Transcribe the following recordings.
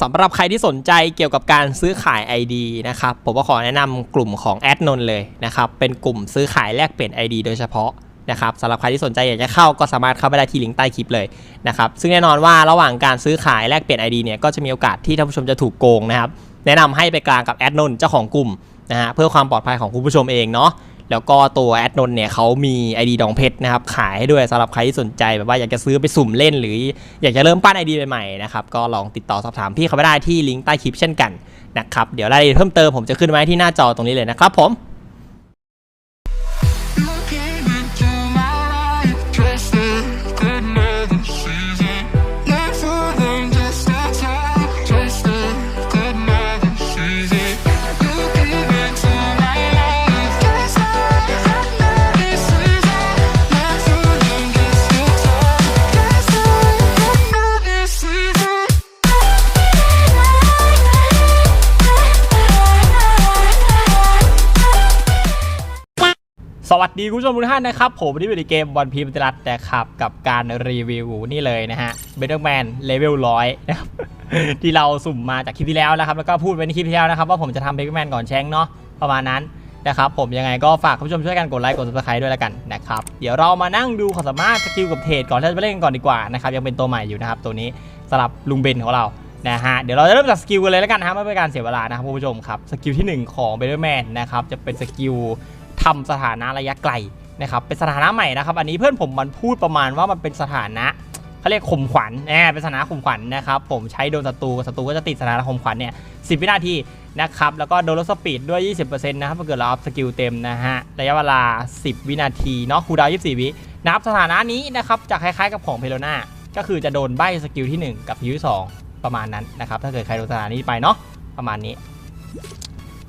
สำหรับใครที่สนใจเกี่ยวกับการซื้อขาย ID นะครับ ผมก็ขอแนะนำกลุ่มของแอดนนเลยนะครับ เป็นกลุ่มซื้อขายแลกเปลี่ยน ID โดยเฉพาะนะครับสำหรับใครที่สนใจอยากจะเข้าก็สามารถเข้าไปได้ที่ลิงก์ใต้คลิปเลยนะครับซึ่งแน่นอนว่าระหว่างการซื้อขายแลกเปลี่ยน ID เนี่ยก็จะมีโอกาสที่ท่านผู้ชมจะถูกโกงนะครับแนะนำให้ไปกลางกับแอดนนเจ้าของกลุ่มนะฮะเพื่อความปลอดภัยของคุณผู้ชมเองเนาะ แล้วก็ตัวแอดนนเนี่ยเขามี ID ดองเพชรนะครับขายให้ด้วยสำหรับใครที่สนใจแบบว่าอยากจะซื้อไปสุ่มเล่น หรืออยากจะเริ่มปั้น ID ใหม่ๆนะครับก็ลองติดต่อสอบถามพี่เขาไปได้ที่ลิงก์ใต้คลิปเช่นกันนะครับเดี๋ยวรายละเอียดเพิ่มเติมผมจะขึ้นไว้ที่หน้าจอตรงนี้เลยนะครับผม สวัสดีคุณผู้ชมทุกท่านนะครับ ผมวันนี้อยู่ในเกมวันพีมติรัตนะครับ กับการรีวิวนี่เลยนะฮะเบเ t อร์แมนเลเวลร้อยนะครับที่เราสุ่มมาจากคลิปที่แล้วนะครับ แล้วก็พูดไว้ในคลิปที่แล้วนะครับ ว่าผมจะทำเบเ t อร์แมนก่อนแชงเนาะประมาณนั้นนะครับผมยังไงก็ฝากคุณผู้ชมช่วยกันกดไลค์กด subscribe ด้วยแล้วกันนะครับเดี๋ยวเรามานั่งดูความสามารถสกิลกับเทรดก่อนที่จะไปเล่นกันก่อนดีกว่านะครับยังเป็นตัวใหม่อยู่นะครับตัวนี้สำหรับลุงเบนของเรานะฮะเดี๋ยวเราจะเริ่มจากสกิลกันเลยแล้วกันนะไม่เป็นการเสียเวลานะครับคุณผู้ชมครับสกิลที่หนึ่งของเบเ t อร์แมนนะครับจะเป็นสกิล ทำสถานะระยะไกลนะครับเป็นสถานะใหม่นะครับ อันนี้เพื่อนผมมันพูดประมาณว่ามันเป็นสถานะเขาเรียกข่มขวัญแอบเป็นสถานะข่มขวัญนะครับผมใช้โดนศัตรูศัตรูก็จะติดสถานะข่มขวัญเนี่ยสิวินาทีนะครับแล้วก็โดนลดสปีดด้วย 20%นะครับถ้าเกิดเราอัพสกิลเต็มนะฮะระยะเวลา 10 วินาทีเนาะคูดาว24 วินะครับสถานะนี้นะครับจะคล้ายๆกับของเพโลนาก็คือจะโดนใบสกิลที่ 1 กับสกิลที่สองประมาณนั้นนะครับถ้าเกิดใครโดนสถานะนี้ไปเนาะประมาณนี้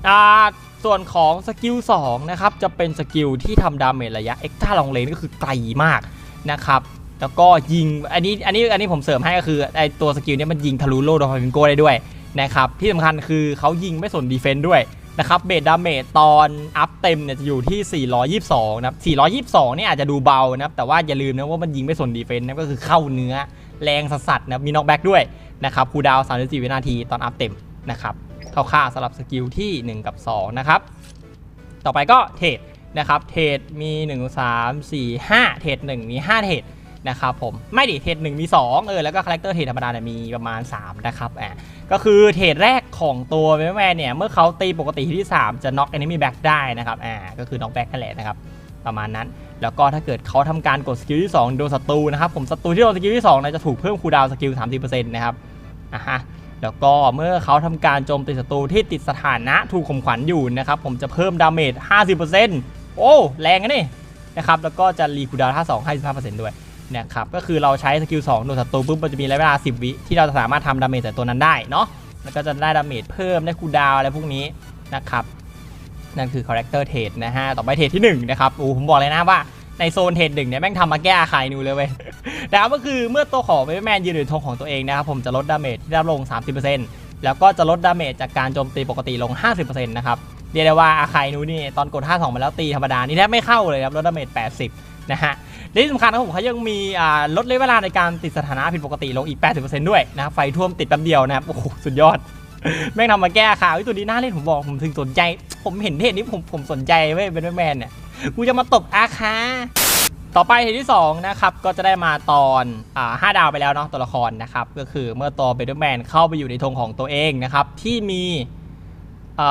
อ่า ส่วนของสกิล2นะครับจะเป็นสกิลที่ทำดาเมจระยะเอ็กซ์ต้าลองเลนก็คือไกลมากนะครับแล้วก็ยิงอันนี้อันนี้อันนี้ผมเสริมให้ก็คือไอตัวสกิลเนี้ยมันยิงทะลุโลโดฟามิงโกได้ด้วยนะครับที่สำคัญคือเขายิงไม่สนดีเฟนต์ด้วยนะครับเบสดาเมจตอนอัพเต็มเนี่ยจะอยู่ที่ 422 นะครับ 422 เนี่ยอาจจะดูเบานะครับ แต่ว่าอย่าลืมนะว่ามันยิงไม่สนดีเฟนต์นะก็คือเข้าเนื้อแรงสัสๆนะมีน็อกแบ็กด้วยนะครับคูดาว 34 วินาทีตอนอัพเต็มนะครับ ร่าวๆสำหรับสกิลที่ 1 กับ 2 นะครับ ต่อไปก็เทรดนะครับ เทรดมี 1 3 4 5 เทรด1มี 5 เทรดนะครับผมไม่ดิเทรด1มี 2 เออ แล้วก็คาแรคเตอร์เทรดธรรมดาเนี่ยมีประมาณ 3 นะครับอ่าก็คือเทรดแรกของตัวแมนแมนเนี่ย เมื่อเขาตีปกติที่ 3 จะน็อกแอนิมีแบ็กได้นะครับอ่าก็คือน็อกแบ็กนั่นแหละนะครับ ประมาณนั้น แล้วก็ถ้าเกิดเขาทำการกดสกิลที่ 2 โดนศัตรูนะครับ ผมศัตรูที่โดนสกิลที่2นะจะถูกเพิ่มคูลดาวน์สกิล 30%นะครับอะฮะ แล้วก็เมื่อเขาทำการโจมตีศัตรูที่ติดสถานะถูกข่มขวัญอยู่นะครับ ผมจะเพิ่มดาเมจ 50%โอ้ แรงนะนี่นะครับ แล้วก็จะรีคูดาวท่า2 55%ด้วยนะครับ ก็คือเราใช้สกิล2โดนศัตรูปุ๊บมันจะมีระยะเวลา 10 วิที่เราจะสามารถทำดาเมจแต่ตัวนั้นได้เนาะ แล้วก็จะได้ดาเมจเพิ่มได้คูดาวอะไรพวกนี้นะครับ นั่นคือคาแรคเตอร์เทรดนะฮะ ต่อไปเทรดที่1นะครับ โอ้ผมบอกเลยนะว่า ในโซนเทรดหนึ่งเนี่ยแม่งทำมาแก้อาคายนิวเลยเว้ยนะครับก็คือเมื่อตัวของเบแมนยืนอยู่ในธงของตัวเองนะครับผมจะลดดาเมจที่ได้ลง 30%แล้วก็จะลดดาเมจจากการโจมตีปกติลง 50%นะครับเรียกได้ว่าอาคายนูนี่ตอนกด 52 มาแล้วตีธรรมดานี่แทบไม่เข้าเลยครับลดดาเมจ 80 นะฮะที่สำคัญนะครับผมเขายังมีลดระยะเวลาในการติดสถานะผิดปกติลงอีก 80%ด้วยนะไฟท่วมติดแป๊บเดียวนะครับโอ้โหสุดยอดแม่งทำมาแก้ข่าวไอ้ตัวนี้น่าเล่นผมบอกผมถึงสนใจ ผมเห็นเทศนี้ผมผมสนใจเว้ยเป็นแมนเนี่ย กูจะมาตบอาคาต่อไปเหตุที่ 2 นะครับ ก็จะได้มาตอนอ่าห้าดาวไปแล้วเนาะตัวละครนะครับ ก็คือเมื่อตัวเบดแมนเข้าไปอยู่ในธงของตัวเองนะครับ ที่มีอ่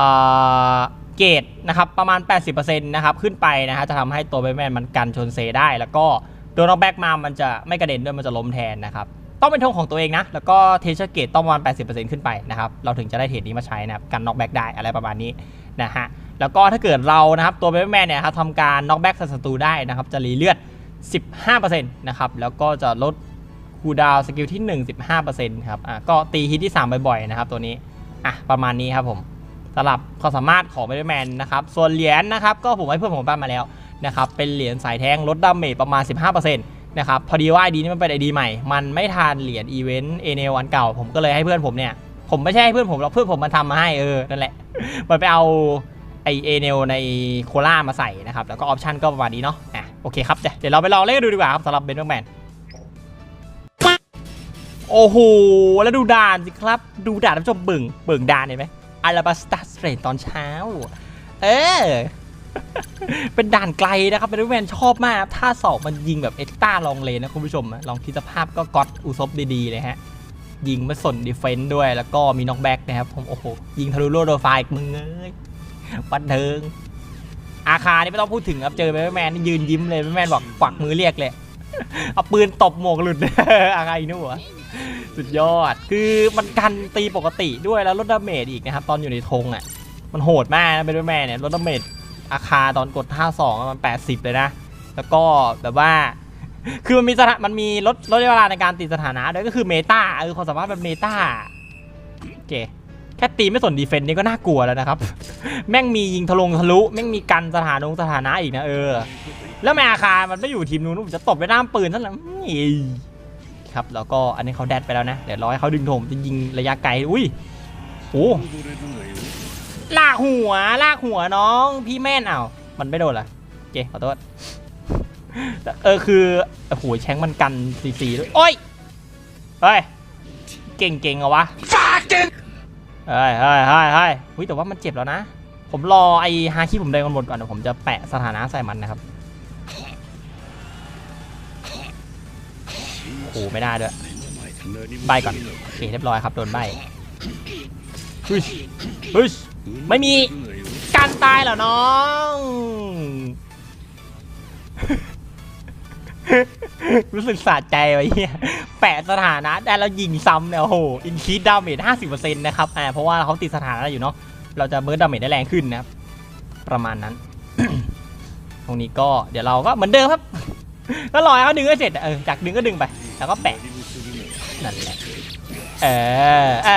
าเกรดนะครับประมาณ 80%นะครับขึ้นไปนะฮะจะทำให้ตัวเบดแมนมันกันชนเซได้ แล้วก็โดนน็อกแบ็กมามันจะไม่กระเด็นด้วยมันจะล้มแทนนะครับต้องเป็นธงของตัวเองนะ แล้วก็เทเชอร์เกตต้องประมาณ 80%ขึ้นไปนะครับ เราถึงจะได้เทรดนี้มาใช้นะครับ กันน็อกแบ็กได้อะไรประมาณนี้นะฮะ แล้วก็ถ้าเกิดเรานะครับตัวเบเดอร์แมนเนี่ยครับทำการน็อกแบ็กศัตรูได้นะครับจะรีเลือด 15%นะครับแล้วก็จะลดคูดาวสกิลที่ 1 15%ครับอะก็ตีฮิตที่ 3 บ่อยๆนะครับตัวนี้อะประมาณนี้ครับผมสำหรับความสามารถของเบลแมนนะครับส่วนเหรียญนะครับก็ผมให้เพื่อนผมปั้นมาแล้วนะครับเป็นเหรียญสายแทงลดดาเมจประมาณ 15%นะครับพอดีว่าไอดีนี้มันเป็นไอดีใหม่ มันไม่ทานเหรียญอีเวนต์เอเนลอันเก่า ผมก็เลยให้เพื่อนผมเนี่ย ผมไม่ใช่ให้เพื่อนผมหรอกเพื่อนผมมันทำมาให้เออ นั่นแหละ มันไปเอา อเอเนลในโคล่ามาใส่นะครับ แล้วก็ออปชันก็ประมาณนี้เนาะอะโอเคครับเดี๋ยวเราไปลองเล่นกันดูดีกว่าครับสำหรับเบนเ e อร์แมนโอ้โห แล้วดูด่านสิครับ ดูด่านท่านผู้ชมเบิ่งเบิ่งด่านเห็นไหมอาราบัสตาสเตรตตอนเช้า เออ เป็นด่านไกลนะครับเป็นแมนชอบมากครับถ้าสอบมันยิงแบบเอ็กต้าลองเลนนะคุณผู้ชม ลองคิดสภาพก็ก๊อตอุซบดีๆเลยฮะ ยิงม่สนดีเฟนต์ด้วยแล้วก็มีน็อกแบ็กนะครับผมโอ้โห ยิงทะลุโลโดไฟอีกมึงเอ้ย บันเทิง อาคานี่ไม่ต้องพูดถึงครับเจอแมนนี่ยืนยิ้มเลยแมนบอกกวักมือเรียกเลยเอาปืนตบหมวกหลุดอาคาอินู่ะสุดยอดคือมันกันตีปกติด้วยแล้วลดดาเมจอีกนะครับตอนอยู่ในธงอะมันโหดมากนะเป็นแมนเนี่ยลดดาเมจอาคาตอนกดท่าสองมัน 80 เลยนะ แล้วก็แบบว่า คือมันมีสถามันมีลดลดเวลาในการติดสถานะด้วยก็คือเมตาเออความสามารถแบบเมตาโอเค แค่ตีไม่สนดีเฟนต์นี่ก็น่ากลัวแล้วนะครับ แม่งมียิงทะลงทะลุแม่งมีกันสถานงสถานะอีกนะเออ แล้วแม่อาคามันไม่อยู่ทีมนู้นผมจะตบไปด้ามปืนซะแล้วนี่ครับแล้วก็อันนี้เขาแดดไปแล้วนะเดี๋ยวรอให้เขาดึงโถมจะยิงระยะไกลอุ้ยโอ้ลากหัวลากหัวน้องพี่แม่นเอ้ามันไม่โดนเหรอโอเคขอโทษเออคือโอ้โหแชงมันกันสีสีด้วยโอ้ยเฮ้ยเก่งเก่งเหรอวะ เฮ้ยเฮ้ยเฮ้ยเฮ้ยอุ๊ยแต่ว่ามันเจ็บแล้วนะ ผมรอไอ้ฮาคิผมเดินกันหมดก่อนเดี๋ยวผมจะแปะสถานะใส่มันนะครับโอ้ไม่ได้ด้วย ใบก่อนโอเคเรียบร้อยครับโดนใบฮึชฮึชไม่มีการตายเหรอน้อง รู้สึกสะใจไว้เฮียแปะสถานะได้แล้วยิงซ้ำเนี่ยโอ้โหอินคีดดาเมจ50%นะครับอ่าเพราะว่าเขาติดสถานะอยู่เนาะเราจะเบิร์ดดาเมจได้แรงขึ้นนะครับประมาณนั้น ตรงนี้ก็เดี๋ยวเราก็เหมือนเดิมครับก็รอให้เขาดึงก็เสร็จเออจากดึงก็ดึงไป แล้วก็แปะนั่นแหละเออเอ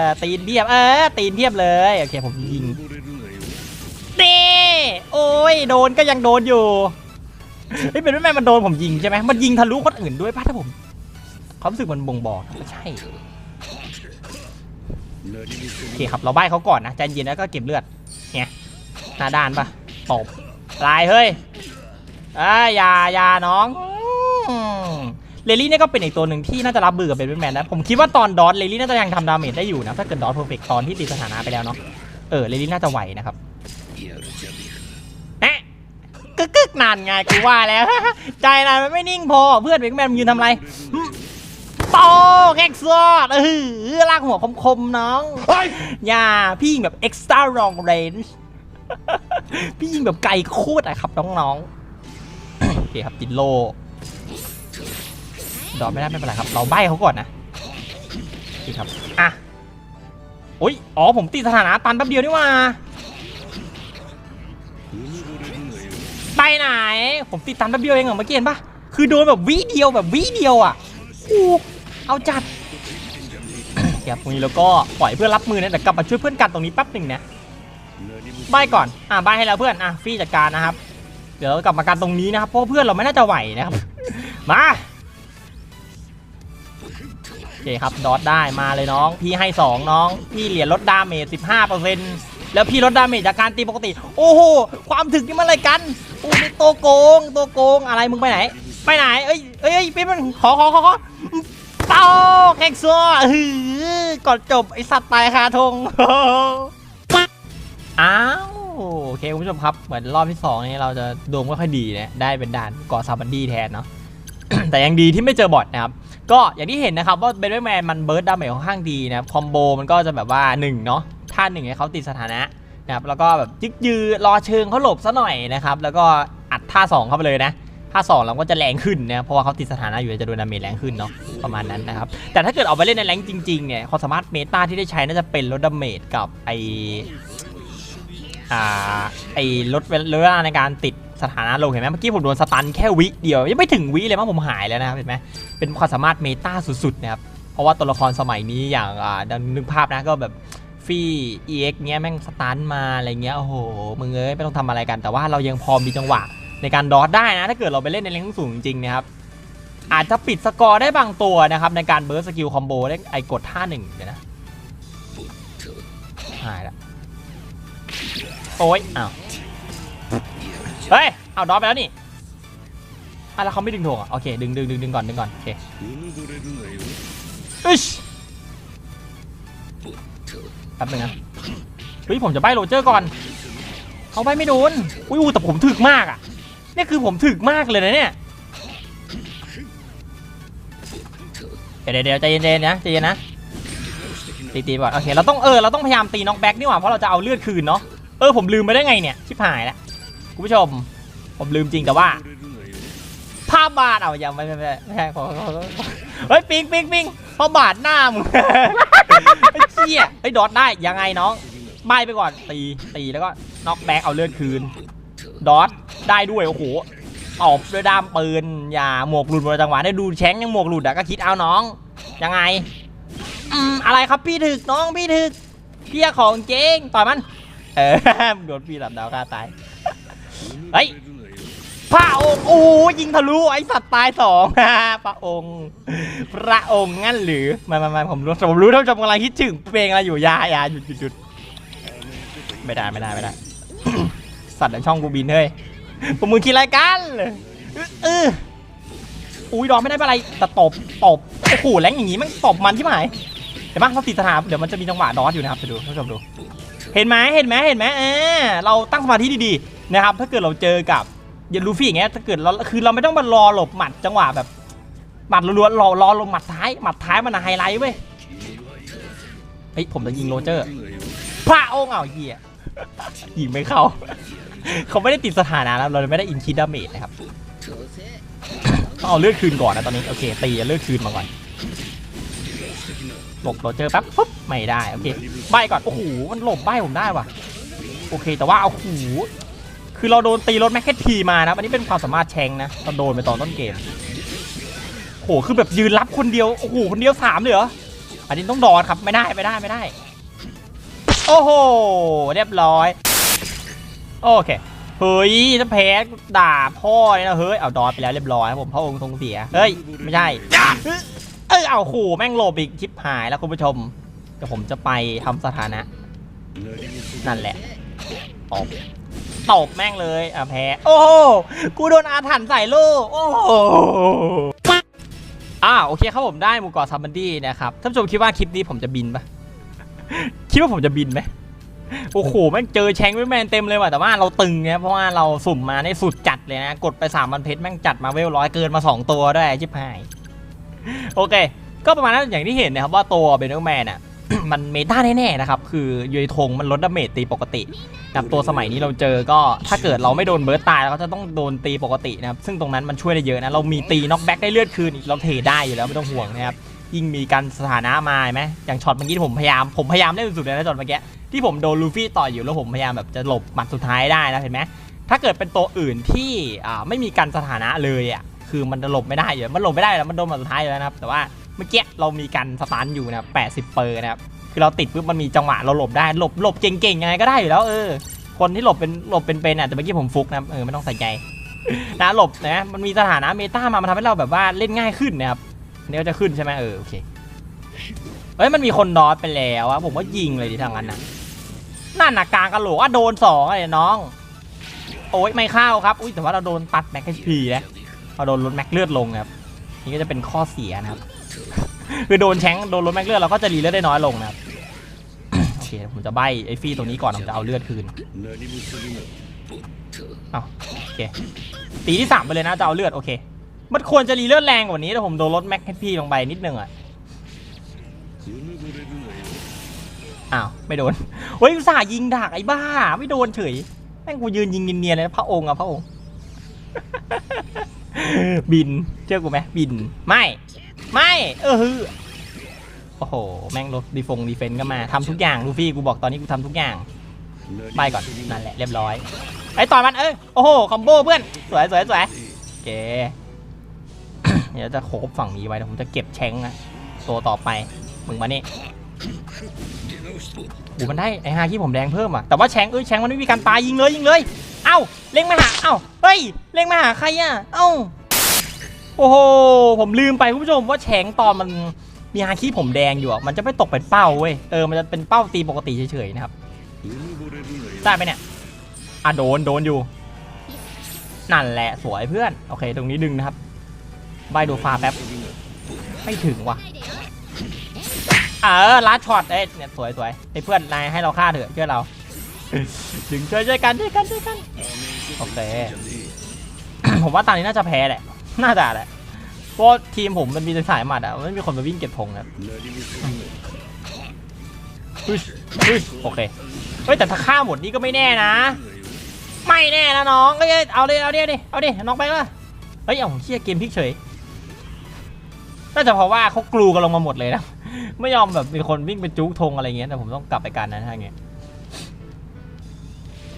อตีนเพียบเออตีนเพียบเลยโอเคผมยิงนี่โอ้ยโดนก็ยังโดนอยู่ เฮ้ยเป็นแม่มันโดนผมยิงใช่ไหมมันยิงทะลุคนอื่นด้วยป่ะถ้าผมความรู้สึกมันบ่งบอกไม่ใช่โอเคครับเราใบ้เขาก่อนนะใจเย็นแล้วก็เก็บเลือดเนี่ยหน้าด้านปะตบลายเฮ้ยเอ้ยอยาอยาน้องเลลี่เนี่ยก็เป็นอีกตัวหนึ่งที่น่าจะรับมือกับเบนแมนนะผมคิดว่าตอนดอทเลลี่น่าจะยังทำดาเมจได้อยู่นะถ้าเกิดดอทเพอร์เฟกตอนที่ตีสถานะไปแล้วเนาะเออเลลี่น่าจะไหวนะครับ กึกกึกนานไงกูว่าแล้ว ใจนานมันไม่นิ่งพอเพื่อนเบนแมนมันยืนทำอะไรหึโป้แกกซอดเออลากหัวคมๆน้องอย่าพี่ยิงแบบ extra long range พี่ยิงแบบไกลโคตรอะครับน้องๆโอเคครับติดโลดอกไม่ได้ไม่เป็นไรครับ เราใบ้เขาก่อนนะโอเคครับอะโอ้ยอ๋อผมติดสถานะตันแป๊บเดียวนี่หว่า ไปไหน ผมติดตันแป๊บเดียวเองเหรอเมื่อกี้เห็นปะคือโดนแบบวิเดียวแบบวิเดียวอะอู้เอาจัดเดี๋ยวตรงนี้แล้วก็ปล่อยเพื่อนรับมือนะแต่กลับมาช่วยเพื่อนกันตรงนี้แป๊บหนึ่งนะใบก่อน อะใบให้แล้วเพื่อน อะฟรีจัดการนะครับ เดี๋ยวกลับมากันตรงนี้นะครับ เพราะเพื่อนเราไม่น่าจะไหวนะครับ มาโอเคครับ ดอทได้มาเลยน้อง พี่ให้ 2 น้อง พี่เหรียญลดดาเมจ15% แล้วพี่ลดดาเมจจากการตีปกติ โอ้โห ความถึกนี่มันอะไรกันโอ้นี่ตัวโกงตัวโกงอะไรมึงไปไหน ไปไหน เอ้ยเอ้ยเอ้ยพี่มันขอขอขอขอเต้าแข่งซัวหือก่อนจบไอสัตว์ตายคาธงอ้าวโอเคคุณผู้ชมครับ เหมือนรอบที่สองนี้เราจะดวงไม่ค่อยดีนะได้เป็นด่านกาะซาบันดี้แทนเนาะแต่ยังดีที่ไม่เจอบอทนะครับก็อย่างที่เห็นนะครับว่าเบนแมนมันเบิร์ดดาเมจค่อนข้างดีนะครับคอมโบมันก็จะแบบว่า1เนาะ่าหนึ่งให้เขาติดสถานะนะครับแล้วก็แบบยึกยือรอเชิงเขาหลบซะหน่อยนะครับแล้วก็อัดท่า 2 เข้าไปเลยนะท่า2เราก็จะแรงขึ้นนะเพราะว่าเขาติดสถานะอยู่จะโดนดาเมจแรงขึ้นเนาะประมาณนั้นนะครับแต่ถ้าเกิดเอาไปเล่นในแรงจริงๆเนี่ยความสามารถเมตาที่ได้ใช้น่าจะเป็นลดดาเมจกับไออ่าไอลดเวลาในการติดสถานะลงเห็นไหมเมื่อกี้ผมโดนสตันแค่วิเดียวยังไม่ถึงวิเลยมั้งผมหายแล้วนะครับเห็นไหมเป็นความสามารถเมตาสุดๆนะครับเพราะว่าตัวละครสมัยนี้อย่างอ่าดังนึกภาพนะก็แบบ ฟี่ EX เงี้ยแม่งสตันมาอะไรเงี้ยโอ้โหมึงเอ้ยไม่ต้องทำอะไรกัน แต่ว่าเรายังพอมีจังหวะในการดอทได้นะ ถ้าเกิดเราไปเล่นในแรงสูงจริงนะครับ อาจจะปิดสกอร์ได้บางตัวนะครับ ในการเบิร์สสกิลคอมโบได้ไอกดท่าหนึ่งเดี๋ยวนะหายละโอ้ยอ้าวเฮ้ยเอาดอทไปแล้วนี่อะแล้วเขาไม่ดึงถ่วงอะโอเคดึงดึงดึงดึงก่อนดึงก่อนโอเคอิช ป๊บนึงนะเฮ้ยผมจะใบโรเจอร์ก่อนเขาใบไม่โดนอุ้ยแต่ผมถึกมากอะนี่คือผมถึกมากเลยนะเนี่ยเดี๋ยวเดี๋ยวใจเย็นๆนะใจเย็นนะตีตีก่อนโอเคเราต้องเออเราต้องพยายามตีน็อกแบ็กนี่หว่าเพราะเราจะเอาเลือดคืนเนาะเออผมลืมไปได้ไงเนี่ยชิบหายแล้วคุณผู้ชม ผมลืมจริงแต่ว่าภาพบาทเอาอย่าไม่ไม่ไม่ไม่ใช่ขอเฮ้ยปิงปิงปิงภาพบาทหน้ามึง เชี่ยเฮ้ยดอทได้ยังไงน้องใบไปก่อนตีตีแล้วก็น็อกแบ็กเอาเลือดคืนดอทได้ด้วยโอ้โหตอบด้วยด้ามปืนอย่าหมวกหลุดบนจังหวะได้ดูแชงยังหมวกหลุดอะก็คิดเอาน้องยังไงอืมอะไรครับพี่ถึกน้องพี่ถึกพี่ของเจงต่อยมัน เออโดนพี่หลับดาวฆ่าตายเฮ้ย พระองค์โอ้ยยิงทะลุไอสัตว์ตายสองพระองค์ พระองค์งั้นหรือมามามาผมรู้ผมรู้ท่านผู้ชมกำลังคิดถึงเพลงอะไรอยู่ยาอยาหยุดหยุดหยุดไม่ได้ไม่ได้ไม่ได้ สัตว์ในช่องกูบินเฮ้ยผมมือคิดอะไรกันเอออุ้ยดอกไม่ได้เป็นไรแต่ตบตบโอ้โหแรงอย่างงี้มันตบมันที่หมายเดี๋ยวมาเขาติดสถานเดี๋ยวมันจะมีจังหวะดอสอยู่นะครับไปดูท่านผู้ชมดู เห็นไหมเห็นไหมเห็นไหมเออเราตั้งสมาธิดีๆนะครับ ถ้าเกิดเราเจอกับ อย่าลูฟี่อย่างเงี้ยถ้าเกิดเราคือเราไม่ต้องมารอหลบหมัดจังหวะแบบหมัดล้วนๆรอรอหลบหมัดท้ายหมัดท้ายมันอะไฮไลท์เว้ยเฮ้ยผมจะยิงโรเจอร์พระองค์เอาเหี้ยยิงไม่เข้า เขาไม่ได้ติดสถานะแล้วเราไม่ได้อินคิดดาเมจนะครับต้องเอาเลือดคืนก่อนนะตอนนี้โอเคตีเอาเลือดคืนมาก่อนหลบโรเจอร์แป๊บปุ๊บไม่ได้โอเคใบก่อนโอ้โหมันหลบใบผมได้ว่ะโอเคแต่ว่าเอาหู คือเราโดนตีรถแมคแคททีมานะอันนี้เป็นความสามารถแชงนะเราโดนไปตอนต้นเกมโหคือแบบยืนรับคนเดียวโอ้โหคนเดียวสามเลยเหรออันนี้ต้องดอนครับไม่ได้ไม่ได้ไม่ได้ โอ้โหเรียบร้อยโอเคเฮ้ยถ้าแพ้ด่าพ่อเลยนะเฮ้ยเอาดอนไปแล้วเรียบร้อยครับผมพระองค์ทรงเสียเฮ้ยไม่ใช่เอ้ยเอาโหแม่งโลบอีกชิบหายแล้วคุณผู้ชมเดี๋ยวผมจะไปทำสถานะ นั่นแหละตบ ตบแม่งเลยอะแพ้ โอ้โหกูโดนอาถรรพ์ใส่ลูกโอ้โหอ่าโอเคครับผมได้หมู่เกาะซัมบันดี้นะครับท่านผู้ชมคิดว่าคลิปนี้ผมจะบินปะคิดว่าผมจะบินไหมโอ้โหแม่งเจอแชงวิแมนเต็มเลยว่ะแต่ว่าเราตึงเนี่ยเพราะว่าเราสุ่มมาในสุดจัดเลยนะ กดไป3ามพันเพชรแม่งจัดมาเวลร้อยเกินมา2ตัวด้วยชิบหาย โอเค ก็ประมาณนั้นอย่างที่เห็นนะครับว่าตัวเบนเนอร์แมนอะ มันเมตาแน่ๆนะครับ คือยูไอทงมันลดดาเมจตีปกติกับตัวสมัยนี้เราเจอก็ถ้าเกิดเราไม่โดนเบิร์ตตายเราก็จะต้องโดนตีปกตินะครับ ซึ่งตรงนั้นมันช่วยได้เยอะนะ เรามีตีน็อกแบ็กได้เลือดคืนอีกเราเทได้อยู่แล้วไม่ต้องห่วงนะครับ ยิ่งมีการสถานะมาไหมอย่างช็อตเมื่อกี้ผมพยายามผมพยายามเล่นสุดเลยนะช็อตเมื่อกี้ที่ผมโดนลูฟี่ต่อยอยู่แล้วผมพยายามแบบจะหลบหมัดสุดท้ายได้นะเห็นไหมถ้าเกิดเป็นตัวอื่นที่ไม่มีการสถานะเลยอะคือมันจะหลบไม่ได้อยู่แล้วมันหลบไม่ได้แล้วมันโดนหมัดสุดท้ายอยู่แล้วนะครับแต่ว่า มื่อกี้เรามีการสตันอยู่นะครับ80เปอร์นะครับคือเราติดปุ๊บมันมีจังหวะเราหลบได้หลบหลบเก่งๆยังไงก็ได้อยู่แล้วเออคนที่หลบเป็นหลบเป็นๆอะแต่เมื่อกี้ผมฟุกนะเออไม่ต้องใส่ใจนะหลบนะมันมีสถานะเมตามามันทำให้เราแบบว่าเล่นง่ายขึ้นนะครับอันนี้ก็จะขึ้นใช่ไหมเออโอเคเฮ้ยมันมีคนดอทไปแล้วอะผมว่ายิงเลยดิทางนั้นนะนั่นนะกลางกระโหลกว่าโดนสองอะไรน้อง โอ้ยไม่เข้าครับอุ้ยแต่ว่าเราโดนตัดแม็กซ์พีนะเราโดนลดแม็กเลือดลงครับนี่ก็จะเป็นข้อเสียนะครับ คือโดนแชงโดนลดแม็กเลือดเราก็จะรีเลือดได้น้อยลงนะครับโอเคผมจะใบไอ้ฟี่ตรงนี้ก่อนผมจะเอาเลือดคืนเอาโอเคตีที่สามไปเลยนะจะเอาเลือดโอเค มันควรจะรีเลือดแรงกว่านี้แต่ผมโดนลดแม็กให้พี่ลงไปนิดนึงอะอ้าวไม่โดนเฮ้ยอุตส่าห์ยิงดักไอ้บ้า ไม่โดนเฉยแม่งกูยืนยิงเนียนๆเลยนะพระองค์อะพระองค์บินเชื่อกูไหมบินไม่ ไม่ เออฮือโอ้โห แม่งลบดีฟงดีเฟนก็มาทำทุกอย่างลูฟี่กูบอกตอนนี้กูทำทุกอย่างไปก่อนนั่นแหละเรียบร้อยไอ้ต่อมันเอ้ยโอ้โหคอมโบเพื่อนสวยสวยสวยโอเคเดี๋ยวจะโคบฝั่งนี้ไว้เดี๋ยวผมจะเก็บแชงนะตัวต่อไปมึงมานี่อูมันได้ไอ้ฮาที่ผมแดงเพิ่มอะแต่ว่าแชงเอ้ยแชงมันไม่มีการตายยิงเลยยิงเลย เอ้าเล็งมาหาเอ้าเฮ้ยเล็งมาหาใครอะเอ้า โอ้โห ผมลืมไปคุณผู้ชมว่าแฉงตอนมันมีฮาคิผมแดงอยู่อะ มันจะไม่ตกเป็นเป้าเว้ย เออ มันจะเป็นเป้าตีปกติเฉยๆนะครับ ได้ไหมเนี่ย อะโดน โดนอยู่ นั่นแหละสวยเพื่อน โอเค ตรงนี้ดึงนะครับ ใบดูฟ้าแป๊บ ไม่ถึงว่ะ เออลัดช็อต เอ้ยเนี่ยสวยสวยไอ้เพื่อนนายให้เราฆ่าเถอะเชื่อเรา ถึงช่วยช่วยกันช่วยกันช่วยกัน โอเค ผมว่าตอนนี้น่าจะแพ้แหละ น่าจะแหละเพราะทีมผมมันมีแต่สายหมัดอะไม่มีคนมาวิ่งเก็บธงครับอุ๊ยอุ๊ยโอเคเฮ้ยแต่ถ้าฆ่าหมดนี่ก็ไม่แน่นะ ไม่แน่นะน้องเอ้ยเอาเลยเอาดิเอาดิเอาดิน้องไปละเฮ้ยเอาเชี่ยเกมพลิกเฉยน่าจะเพราะว่าเขากลูกันลงมาหมดเลยนะไม่ยอมแบบมีคนวิ่งไปจุกธงอะไรเงี้ยแต่ผมต้องกลับไปกันนะถ้าอย่างเงี้ย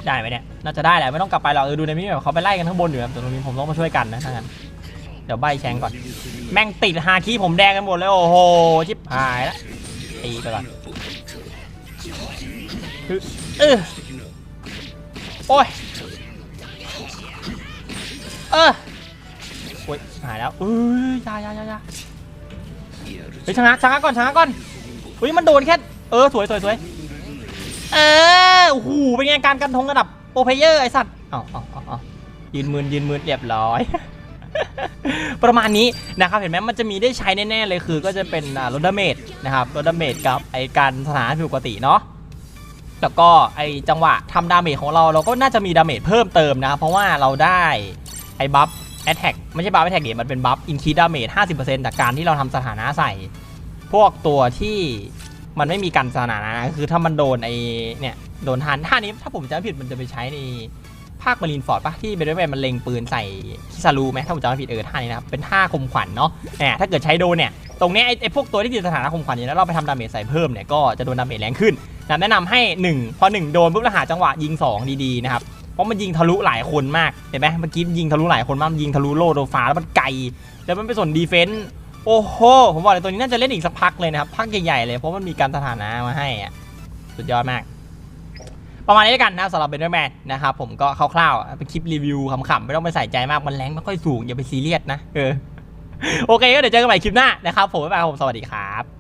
ได้ไหมเนี่ยน่าจะได้แหละไม่ต้องกลับไปหรอกเออดูในนี้แบบเขาไปไล่กันข้างบนอยู่ครับแต่ตรงนี้ผมต้องมาช่วยกันนะถ้างั้น เดี๋ยวใบแชงก่อน แม่งติดฮาคีผมแดงกันหมดเลยโอ้โห ชิบหายละตีไปก่อนคือเออโอ้ย เออโอ้ยหายแล้วเอ้ยยายายายาเฮ้ยชะงักชะก่อนชนะก่อนเฮ้ยมันโดนแค่ เออ สวยสวยสวยเออโอ้โหเป็นไงการกันทงระดับโปรเพเยอร์ไอสัตว์อ้าเอ้าเอ้าเอ้ายืนมืนยืนมืนเรียบร้อย ประมาณนี้นะครับเห็นไหมมันจะมีได้ใช้แน่ๆเลยคือ ก็จะเป็นรถดาเมจนะครับรถดาเมจกับไอการสถานะผิดปกติเนาะแล้วก็ไอจังหวะทำดาเมจของเราเราก็น่าจะมีดาเมจเพิ่มเติมนะครับเพราะว่าเราได้ไอบัฟแอตแทกไม่ใช่บัฟแอตแทกเดียมันเป็นบัฟอินคีดาเมจ50%จากการที่เราทำสถานะใส่ พวกตัวที่มันไม่มีการสถานะคือถ้ามันโดนไอเนี่ยโดนทันท่านี้ถ้าผมจำผิดมันจะไปใช้ใน ภาคมารีนฟอร์ดปะที่เบลแมนมันเล็งปืนใส่คิซารูไหมถ้าผมจำไม่ผิดเออท่านี้นะครับเป็นท่าคมขวัญเนาะเนี่ยถ้าเกิดใช้โดนเนี่ยตรงนี้ไอไอพวกตัวที่ติดสถานะคมขวัญเนี่ยแล้วเราไปทำดาเมจใส่เพิ่มเนี่ยก็จะโดนดาเมจแรงขึ้นนะแนะนำให้ 1 พอ 1 โดนปุ๊บแล้วหาจังหวะยิง 2 ดีๆนะครับเพราะมันยิงทะลุหลายคนมากเห็นไหมเมื่อกี้ยิงทะลุหลายคนมากยิงทะลุโลโดฟ้าแล้วมันไกลแล้วมันไปส่วนดีเฟนต์โอ้โหผมบอกเลยตัวนี้น่าจะเล่นอีกสักพักเลยนะครับพักใหญ่ๆเลยเพราะมันมีการสถานะมาให้อะสุดยอดมาก ประมาณนี้กันนะสำหรับเบนเดอร์แมนนะครับผมก็คร่าวๆเป็นคลิปรีวิวขำๆไม่ต้องไปใส่ใจมากมันแรงไม่ค่อยสูงอย่าไปซีเรียสนะเออโอเคก็เดี๋ยวเจอกันใหม่คลิปหน้านะครับผมบ๊ายบายผมสวัสดีครับ